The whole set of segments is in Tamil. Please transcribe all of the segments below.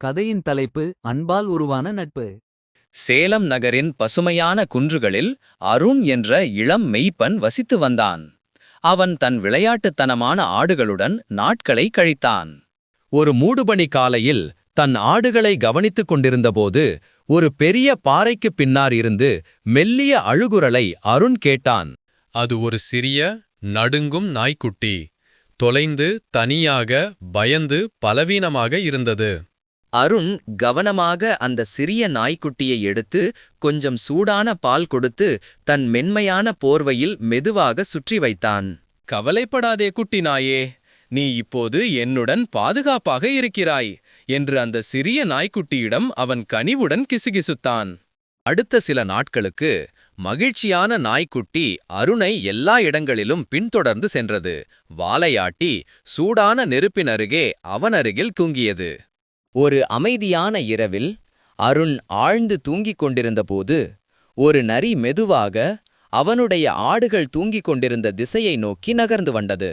கதையின் தலைப்பு அன்பால் உருவான நட்பு. சேலம் நகரின் பசுமையான குன்றுகளில் அருண் என்ற இளம் மெய்ப்பன் வசித்து வந்தான். அவன் தன் விளையாட்டுத்தனமான ஆடுகளுடன் நாட்களை கழித்தான். ஒரு மூடுபனி காலையில் தன் ஆடுகளை கவனித்துக் கொண்டிருந்தபோது ஒரு பெரிய பாறைக்குப் பின்னார் இருந்து மெல்லிய அழுகுரலை அருண் கேட்டான். அது ஒரு சிறிய நடுங்கும் நாய்க்குட்டி. தொலைந்து தனியாக பயந்து பலவீனமாக இருந்தது. அருண் கவனமாக அந்த சிறிய நாய்க்குட்டியை எடுத்து கொஞ்சம் சூடான பால் கொடுத்து தன் மென்மையான போர்வையில் மெதுவாக சுற்றி வைத்தான். கவலைப்படாதே குட்டி நாயே நீ இப்போது என்னுடன் பாதுகாப்பாக இருக்கிறாய் என்று அந்த சிறிய நாய்க்குட்டியிடம் அவன் கனிவுடன் கிசுகிசுத்தான். அடுத்த சில நாட்களுக்கு மகிழ்ச்சியான நாய்க்குட்டி அருணை எல்லா இடங்களிலும் பின்தொடர்ந்து சென்றது. வாலையாட்டி சூடான நெருப்பின் அருகே தூங்கியது. ஒரு அமைதியான இரவில் அருண் ஆழ்ந்து தூங்கிக் கொண்டிருந்தபோது ஒரு நரி மெதுவாக அவனுடைய ஆடுகள் தூங்கிக் கொண்டிருந்த திசையை நோக்கி நகர்ந்து வந்தது.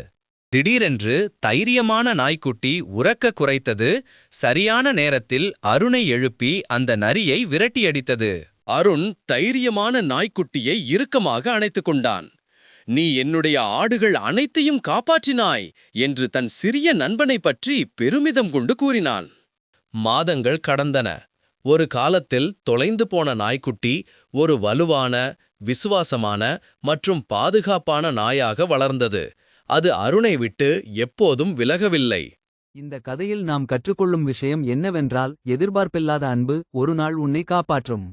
திடீரென்று தைரியமான நாய்க்குட்டி உறக்க குறைத்தது. சரியான நேரத்தில் அருணை எழுப்பி அந்த நரியை விரட்டியடித்தது. அருண் தைரியமான நாய்க்குட்டியை இறுக்கமாக அணைத்துக் கொண்டான். நீ என்னுடைய ஆடுகள் அனைத்தையும் காப்பாற்றினாய் என்று தன் சிறிய நண்பனைப் பற்றி பெருமிதம் கொண்டு கூறினான். மாதங்கள் கடந்தன. ஒரு காலத்தில் தொலைந்து போன நாய்க்குட்டி ஒரு வலுவான விசுவாசமான மற்றும் பாதுகாப்பான நாயாக வளர்ந்தது. அது அருணை விட்டு எப்போதும் விலகவில்லை. இந்த கதையில் நாம் கற்றுக்கொள்ளும் விஷயம் என்னவென்றால் எதிர்பார்ப்பில்லாத அன்பு ஒரு நாள் உன்னை காப்பாற்றும்.